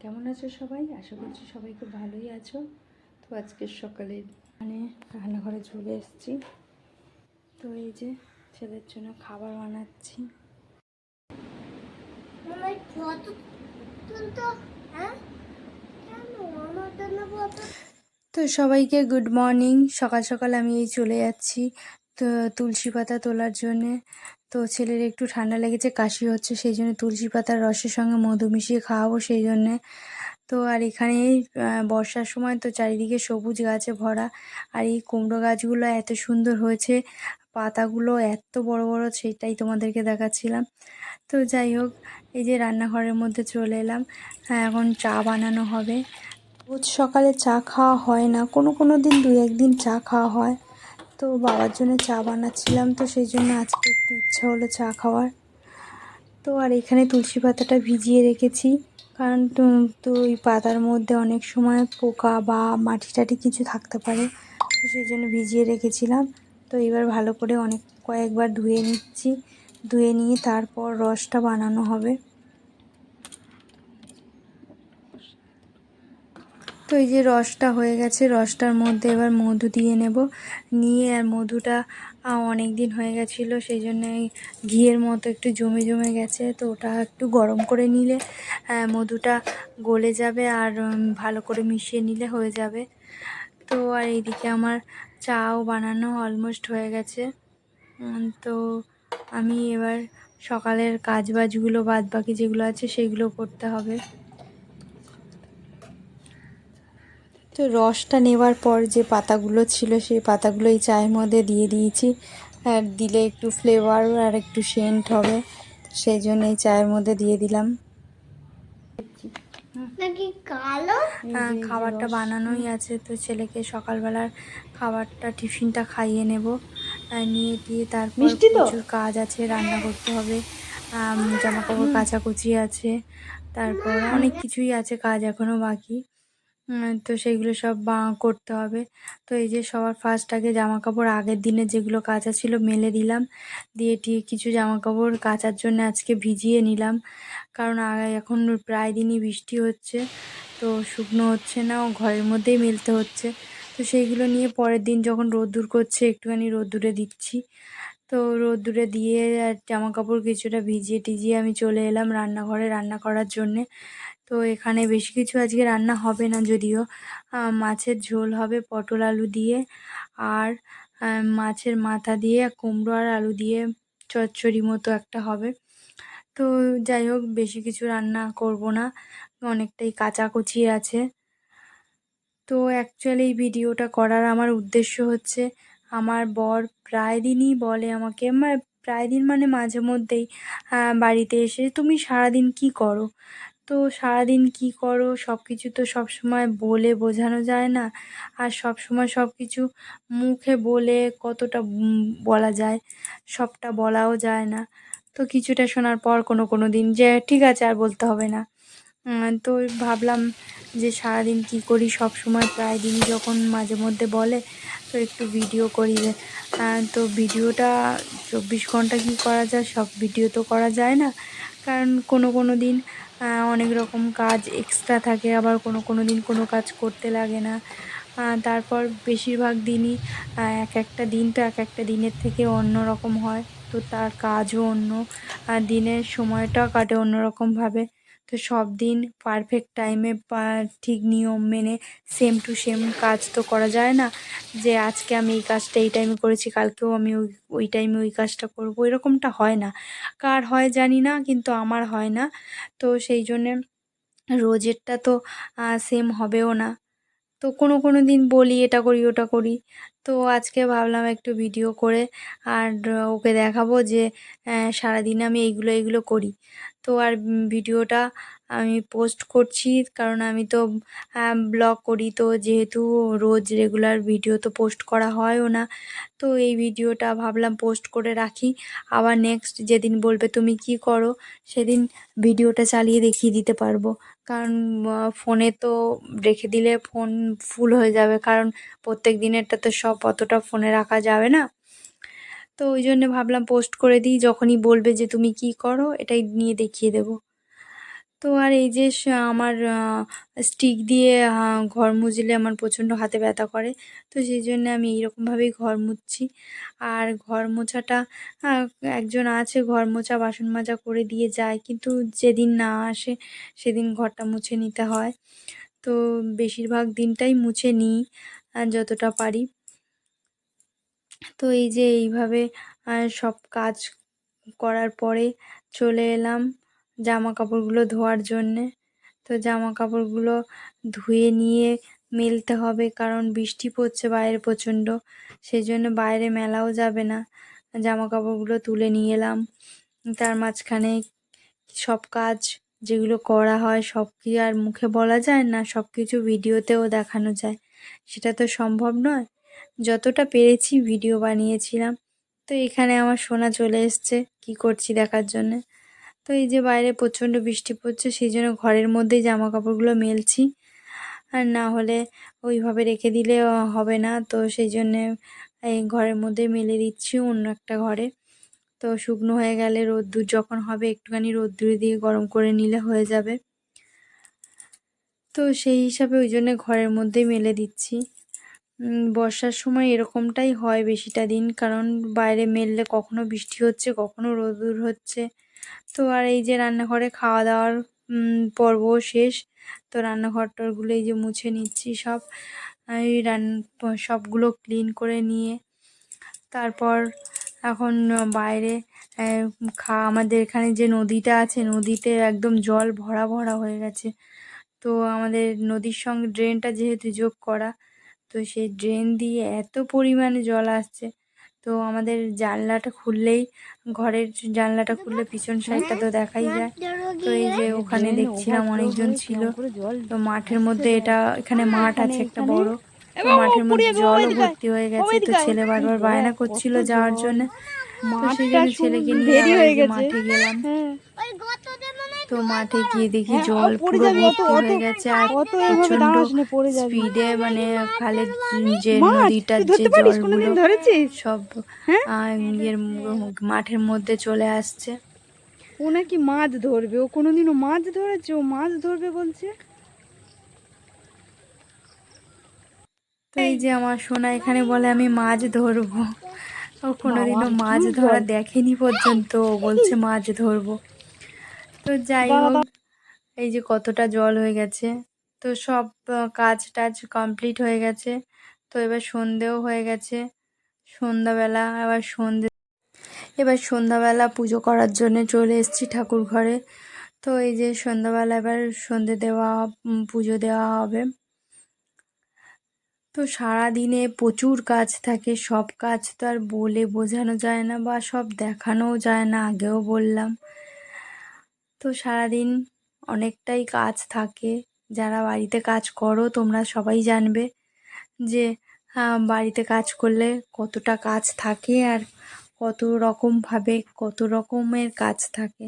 কেমন আছো সবাই? আশা করছি সবাই খুব ভালোই আছো। তো আজকে সকালে মানে রান্নাঘরে চলে এসেছি। তো এই যে ছেলের জন্য খাবার বানাচ্ছি। হ্যাঁ? তো সবাইকে গুড মর্নিং সকাল সকাল আমি এই চলে যাচ্ছি তো তুলসী পাতা তোলার জন্যে। তো ছেলের একটু ঠান্ডা লেগেছে, কাশি হচ্ছে, সেই জন্য তুলসী পাতার রসের সঙ্গে মধু মিশিয়ে খাওয়াবো সেই জন্যে। তো আর এখানে বর্ষার সময় তো চারিদিকে সবুজ গাছে ভরা, আর এই কুমড়ো গাছগুলো এত সুন্দর হয়েছে, পাতাগুলো এত বড় বড়, সেটাই তোমাদেরকে দেখাচ্ছিলাম। তো যাই হোক, এই যে রান্নাঘরের মধ্যে চলে এলাম এখন চা বানানো হবে। রোজ সকালে চা খাওয়া হয় না, কোনো কোনো দিন দু একদিন চা খাওয়া হয়। তো বাবার জন্য চা বানাচ্ছিলাম, তো সেই জন্য আজকে একটু ইচ্ছা হলো চা খাওয়ার। তো আর এখানে তুলসী পাতাটা ভিজিয়ে রেখেছি, কারণ তো ওই পাতার মধ্যে অনেক সময় পোকা বা মাটি টাটি কিছু থাকতে পারে, তো সেই জন্য ভিজিয়ে রেখেছিলাম। তো এবার ভালো করে অনেক কয়েকবার ধুয়ে নিচ্ছি, ধুয়ে নিয়ে তারপর রসটা বানানো হবে। তো এই যে রসটা হয়ে গেছে, রসটার মধ্যে এবার মধু দিয়ে নেব। নিয়ে আর মধুটা অনেক দিন হয়ে গেছিল, সেই জন্য ঘিয়ের মতো একটু জমে জমে গেছে। তো ওটা একটু গরম করে নিলে মধুটা গলে যাবে আর ভালো করে মিশিয়ে নিলে হয়ে যাবে। তো আর এইদিকে আমার চাও বানানো অলমোস্ট হয়ে গেছে। তো আমি এবার সকালের কাজ বাজগুলো বাদ বাকি যেগুলো আছে, সেগুলো করতে হবে। তো রসটা নেওয়ার পর যে পাতাগুলো ছিল সেই পাতাগুলো এই চায়ের মধ্যে দিয়ে দিয়েছি। আর দিলে একটু ফ্লেভার আর একটু সেন্ট হবে সেই জন্য এই চায়ের মধ্যে দিয়ে দিলাম। খাবারটা বানানোই আছে তো ছেলেকে সকালবেলার খাবারটা টিফিনটা খাইয়ে নেব। নিয়ে দিয়ে তারপর প্রচুর কাজ আছে রান্না করতে হবে। জামা কাপড় কাচাকুচি আছে তারপর অনেক কিছুই আছে কাজ এখনও বাকি। তো সেইগুলো সব করতে হবে। তো এই যে সবার ফার্স্ট আগে জামা কাপড় আগের দিনে যেগুলো কাচা ছিল মেলে দিলাম। দিয়ে টিয়ে কিছু জামা কাপড় কাচার জন্য আজকে ভিজিয়ে নিলাম। কারণ এখন প্রায় দিনই বৃষ্টি হচ্ছে। তো শুকনো হচ্ছে না, ও ঘরের মধ্যেই মেলতে হচ্ছে। তো সেইগুলো নিয়ে পরের দিন যখন রোদ্দুর করছে, একটুখানি রোদ্দুরে দিচ্ছি। তো রোদ্দুরে দিয়ে আর জামা কাপড় কিছুটা ভিজিয়ে টিজিয়ে আমি চলে এলাম রান্নাঘরে। রান্না করার জন্যে তো এখানে বেশি কিছু আজকে রান্না হবে না যদিও। মাছের ঝোল হবে পটল আলু দিয়ে আর মাছের মাথা দিয়ে কুমড়ো আর আলু দিয়ে চচ্চড়ি মতো একটা হবে। তো যাই হোক, বেশি কিছু রান্না করব না। অনেকটাই কাচাকুচি আছে। তো অ্যাকচুয়ালি এই ভিডিওটা করার আমার উদ্দেশ্য হচ্ছে, আমার বর প্রায় দিনই বলে আমাকে মানে প্রায় দিন মানে মাঝে মধ্যেই বাড়িতে এসে, তুমি সারাদিন কি করো? তো সারাদিন কি করো? সব কিছু তো সব সময় বলে বোঝানো যায় না। আর সব সময় সব কিছু মুখে বলে কতটা বলা যায়, সবটা বলাও যায় না। তো কিছুটা শোনার পর কোনো কোনো দিন যে ঠিক আছে আর বলতে হবে না। তো ভাবলাম যে সারাদিন কি করি? সব সময় প্রায় দিনই যখন মাঝে মধ্যে বলে, তো একটু ভিডিও করি তো ভিডিওটা চব্বিশ ঘণ্টা কি করা যায়? সব ভিডিও তো করা যায় না। কারণ কোনো কোনো দিন অনেক রকম কাজ এক্সট্রা থাকে, আবার কোনো কোনো দিন কোনো কাজ করতে লাগে না। তারপর বেশিরভাগ দিনই এক একটা দিন তো এক একটা দিনের থেকে অন্য রকম হয়, তো তার কাজও অন্য দিনের সময়টা কাটে অন্যরকমভাবে তো সব দিন পারফেক্ট টাইমে ঠিক নিয়ম মেনে সেম টু সেম কাজ তো করা যায় না। যে আজকে আমি এই কাজটা এই টাইমে করেছি, কালকেও আমি ওই ওই টাইমে ওই কাজটা করব, এরকমটা হয় না। কার হয় জানি না, কিন্তু আমার হয় না। তো সেই জন্যে রোজেরটা তো সেম হবেও না। তো কোনো কোনো দিন বলি, এটা করি, ওটা করি। তো আজকে ভাবলাম একটু ভিডিও করে, আর ওকে দেখাবো যে সারাদিন আমি এইগুলো এইগুলো করি। তো আর ভিডিওটা আমি পোস্ট করছি, কারণ আমি তো ব্লগ করি। তো যেহেতু রোজ রেগুলার ভিডিও তো পোস্ট করা হয়ও না, তো এই ভিডিওটা ভাবলাম পোস্ট করে রাখি। আবার নেক্সট যেদিন বলবে তুমি কি করো, সেদিন ভিডিওটা চালিয়ে দেখিয়ে দিতে পারব। কারণ ফোনে তো রেখে দিলে ফোন ফুল হয়ে যাবে, কারণ প্রত্যেক দিনেরটা তো সব অতটা ফোনে রাখা যাবে না। তো ওই জন্য ভাবলাম পোস্ট করে দিই, যখনই বলবে যে তুমি কি করো, এটাই নিয়ে দেখিয়ে দেবো। তো আর এই যে আমার স্টিক দিয়ে ঘর মুজলে আমার প্রচণ্ড হাতে ব্যথা করে, তো সেই জন্য আমি এইরকমভাবেই ঘর মুছছি। আর ঘর মোছাটা একজন আছে, ঘর মোছা, বাসন মাজা করে দিয়ে যায়, কিন্তু যেদিন না আসে, সেদিন ঘরটা মুছে নিতে হয়। তো বেশিরভাগ দিনটাই মুছে নিই যতটা পারি। তো এই যে এইভাবে সব কাজ করার পরে চলে এলাম জামা কাপড়গুলো ধোয়ার জন্যে। তো জামা কাপড়গুলো ধুয়ে নিয়ে মেলতে হবে কারণ বৃষ্টি পড়ছে বাইরে প্রচণ্ড সেই জন্য বাইরে মেলাও যাবে না। জামা কাপড়গুলো তুলে নিয়ে এলাম। তার মাঝখানে সব কাজ যেগুলো করা হয় সব কি আর মুখে বলা যায় না সব কিছু ভিডিওতেও দেখানো যায়। সেটা তো সম্ভব নয়? যতটা পেরেছি ভিডিও বানিয়েছিলাম। তো এখানে আমার সোনা চলে এসছে, কি করছি দেখার জন্যে? তো এই যে বাইরে প্রচণ্ড বৃষ্টি পড়ছে, সেই জন্য ঘরের মধ্যেই জামা কাপড়গুলো মেলছি। আর না হলে ওইভাবে রেখে দিলে হবে না, তো সেই জন্যে এই ঘরের মধ্যে মেলে দিচ্ছি অন্য একটা ঘরে। তো শুকনো হয়ে গেলে রোদ্দুর যখন হবে, একটুখানি রোদ্দুরে দিয়ে গরম করে নিলে হয়ে যাবে। তো সেই হিসাবে ওই জন্য ঘরের মধ্যেই মেলে দিচ্ছি। বর্ষার সময় এরকমটাই হয় বেশিটা দিন। কারণ বাইরে মেললে কখনো বৃষ্টি হচ্ছে, কখনো রোদুর হচ্ছে। তো আর এই যে রান্নাঘরে খাওয়া দাওয়ার পর্ব শেষ। তো রান্নাঘর টরগুলো এই যে মুছে নিচ্ছি সব। এই রান, সবগুলো ক্লিন করে নিয়ে তারপর এখন বাইরে খা, আমাদের এখানে যে নদীটা আছে, নদীতে একদম জল ভরা ভরা হয়ে গেছে। তো আমাদের নদীর সঙ্গে ড্রেনটা যেহেতু যোগ করা তো সেই ড্রেন দিয়ে এত পরিমাণে জল আসছে। তো আমাদের জানলাটা খুললেই ঘরের জানলাটা খুললে পিছন সাইডটা তো দেখাই যায়। তো এই যে ওখানে দেখছিলাম অনেকজন ছিল। তো মাঠের মধ্যে এটা এখানে মাঠ আছে একটা বড়। তো মাঠের মধ্যে জল ভর্তি হয়ে গেছে। তো ছেলে বারবার বায়না করছিল যাওয়ার জন্য। তো সেই জন্য ছেলেকে নিয়ে মাঠে গেলাম ওই গততে মনে হয় তো মাঠে গিয়ে দেখি জল পুরো ভর্তি হয়ে গেছে আর প্রচণ্ড স্পিডে মানে খালে যে নদীটার যে জলগুলো সব আহ, মাঠের মধ্যে চলে আসছে। ও নাকি মাছ ধরবে ও কোনোদিনও মাছ ধরেছে ও মাছ ধরবে বলছে। তো এই যে আমার সোনা এখানে বলে আমি মাছ ধরবো। ও কোনোদিনও মাছ ধরা দেখেনি পর্যন্ত ও বলছে মাছ ধরবো। তো যাই হোক এই যে কতটা জল হয়ে গেছে। তো সব কাজ টাজ কমপ্লিট হয়ে গেছে। তো এবার সন্ধেও হয়ে গেছে। সন্ধ্যাবেলা আবার সন্ধে এবার সন্ধ্যাবেলা পুজো করার জন্য চলে এসেছি ঠাকুর ঘরে। তো এই যে সন্ধ্যাবেলা এবার সন্ধে দেওয়া পুজো দেওয়া হবে। তো সারাদিনে প্রচুর কাজ থাকে সব কাজ তো আর বলে বোঝানো যায় না বা সব দেখানোও যায় না আগেও বললাম। তো সারাদিন অনেকটাই কাজ থাকে। যারা বাড়িতে কাজ করো, তোমরা সবাই জানবে যে বাড়িতে কাজ করলে কতটা কাজ থাকে আর কত রকমভাবে, কত রকমের কাজ থাকে।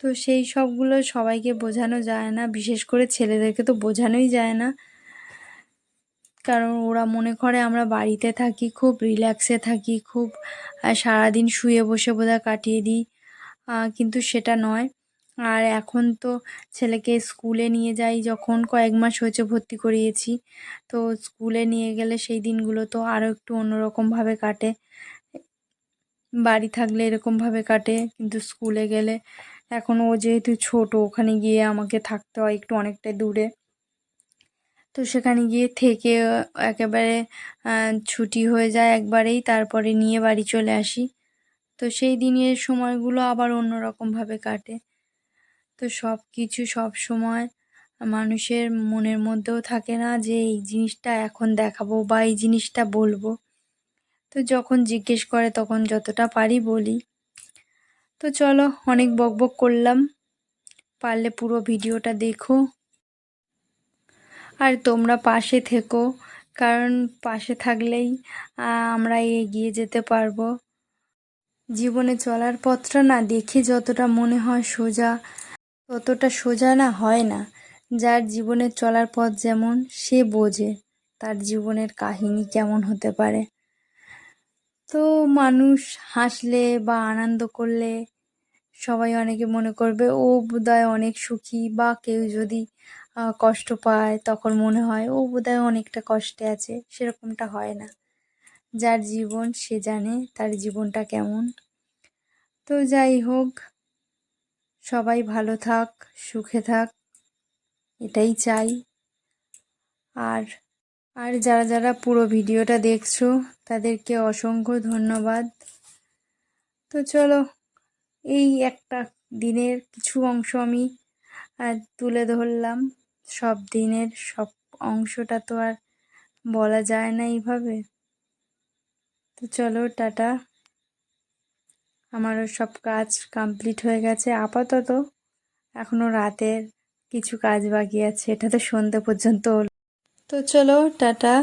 তো সেই সবগুলো সবাইকে বোঝানো যায় না, বিশেষ করে ছেলেদেরকে তো বোঝানোই যায় না। কারণ ওরা মনে করে আমরা বাড়িতে থাকি, খুব রিল্যাক্সে থাকি, খুব সারাদিন শুয়ে বসে বোধহয় কাটিয়ে দিই। কিন্তু সেটা নয়। আর এখন তো ছেলেকে স্কুলে নিয়ে যাই, যখন কয়েক মাস হয়েছে ভর্তি করিয়েছি। তো স্কুলে নিয়ে গেলে সেই দিনগুলো তো আরও একটু অন্যরকমভাবে কাটে। বাড়ি থাকলে এরকমভাবে কাটে, কিন্তু স্কুলে গেলে এখন ও যেহেতু ছোট, ওখানে গিয়ে আমাকে থাকতে হয় একটু অনেকটা দূরে। তো সেখানে গিয়ে থেকে একেবারে ছুটি হয়ে যায় একবারেই, তারপরে নিয়ে বাড়ি চলে আসি। তো সেই দিনের সময়গুলো আবার অন্যরকমভাবে কাটে। তো সব কিছু সব সময় মানুষের মনের মধ্যেও থাকে না যে এই জিনিসটা এখন দেখাবো বা এই জিনিসটা বলব। তো যখন জিজ্ঞেস করে তখন যতটা পারি বলি। তো চলো অনেক বকবক করলাম। পারলে পুরো ভিডিওটা দেখো। আর তোমরা পাশে থেকো, কারণ পাশে থাকলেই আমরা এগিয়ে যেতে পারব। জীবনে চলার পথটা না দেখে যতটা মনে হয় সোজা ততটা সোজা না হয় না। যার জীবনে চলার পথ যেমন, সে বোঝে তার জীবনের কাহিনী কেমন হতে পারে। তো মানুষ হাসলে বা আনন্দ করলে সবাই অনেকে মনে করবে, ও বোধহয় অনেক সুখী বা কেউ যদি কষ্ট পায় তখন মনে হয় ও বোধহয় অনেকটা কষ্টে আছে। সেরকমটা হয় না। যার জীবন সে জানে তার জীবনটা কেমন। তো যাই হোক সবাই ভালো থাক, সুখে থাক, এটাই চাই। আর আর যারা যারা পুরো ভিডিওটা দেখছ, তাদেরকে অসংখ্য ধন্যবাদ। তো চলো, এই একটা দিনের কিছু অংশ আমি তুলে ধরলাম। সব দিনের সব অংশটা তো আর বলা যায় না এইভাবে। তো চলো, টাটা। আমারও সব কাজ কমপ্লিট হয়ে গেছে। আপাতত এখনও রাতের কিছু কাজ বাকি আছে। এটা তো সন্ধ্যে পর্যন্ত তো চলো, টাটা।